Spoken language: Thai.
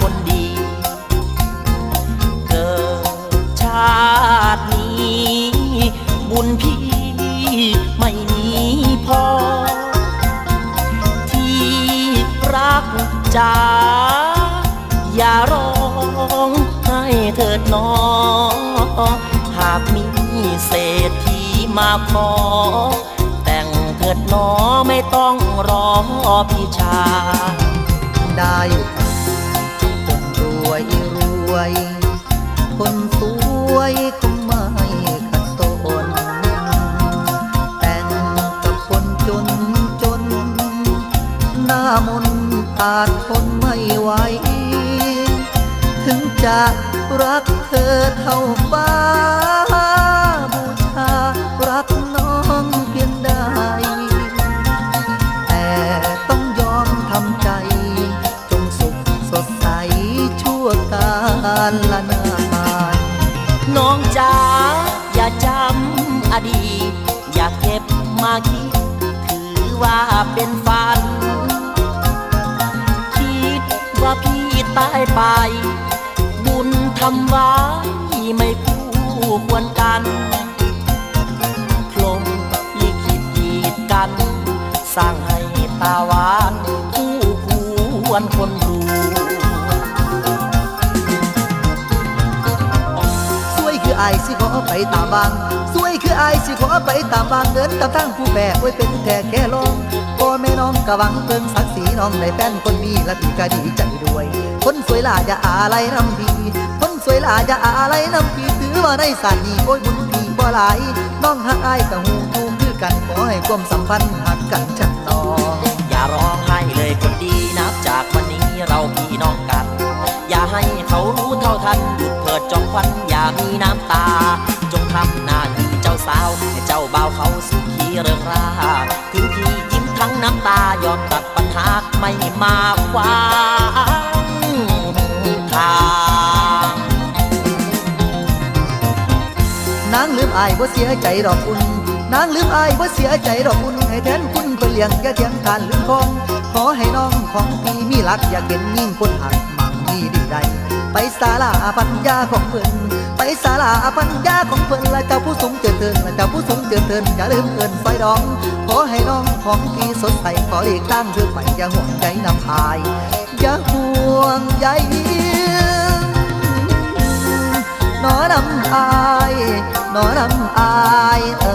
คนดี เกิดชาตินี้ บุญพี่ไม่มีพอ ที่รักจ๋าอย่าร้องให้เถิดน้อง หากมีเศรษฐีมาขอ แต่งเถิดน้องไม่ต้องรอพี่ชาได้ คนสวยคงไม่ขัดสน แต่งกับคนจนจน หน้ามนตาทนไม่ไหว ถึงจะรักเธอเท่าฟ้าบูชารักน้อง อย่าจำอดีต อย่าเก็บมาคิด ถือว่าเป็นฝัน คิดว่าพี่ตายไป บุญทำไว้ไม่คู่ควรกันพรหมลิขิตกีดกัน สร้างให้ตาหวานคู่ควรคนรู้สวยคืออายสิ ไปตามบาง สวยคืออายสิขอไปตามบางเดินตามทางผู้แบกไว้เป็นแค่แค่ลองพ่อแม่น้องกะหวังเพิ่งศักดิ์ศรีน้องได้แฟนคนดีและพี่ก็ดีใจด้วย คนสวยล่าอย่าอะไรนำพี่คนสวยล่าอย่าอะไรนำพี่ถือว่าในสานนี้โอ้ยบุญพี่บ่หลายน้องหักอายกับหูทูคือกันขอให้ความสัมพันธ์หักกันชัดต่ออย่ารอ จองควันอย่ามีน้ำตา จงทำหน้าที่เจ้าสาวให้เจ้าบ่าวเขาสุขีเริงราถึงพี่ยิ้มทั้งน้ำตายอมตัดปัญหาไม่มาขวางทางนางลืมอายว่าเสียใจดอกคุณนางลืมอายว่าเสียใจดอกคุณให้แทนคุณเพื่อเลี้ยงแก่เทียงทานลืมคองขอให้น้องของพี่มีรักอยากเห็นยิ่งคนหักมั่งมีดีใด ไปศาลาปัญญาของเพิ่นไปศาลาปัญญาของเพิ่นและเจ้าผู้สูงเจริญเและเจ้าผู้สูงเจริญเถินอย่าลืมเอินไฟดอง ขอให้น้องของพี่สดใสขอเอกตั้งเพื่อไปอย่าห่วงใจนำพายอย่าห่วงใยนอน้ำอายนอน้ำอายเออ